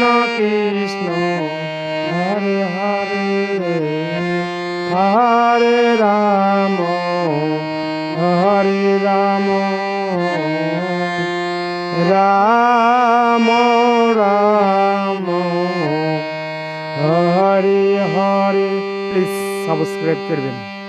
Krishna Krishna Hare Hare Hare Ram Hare Ram Ram Ram, Hare Hare. Please subscribe করবেন।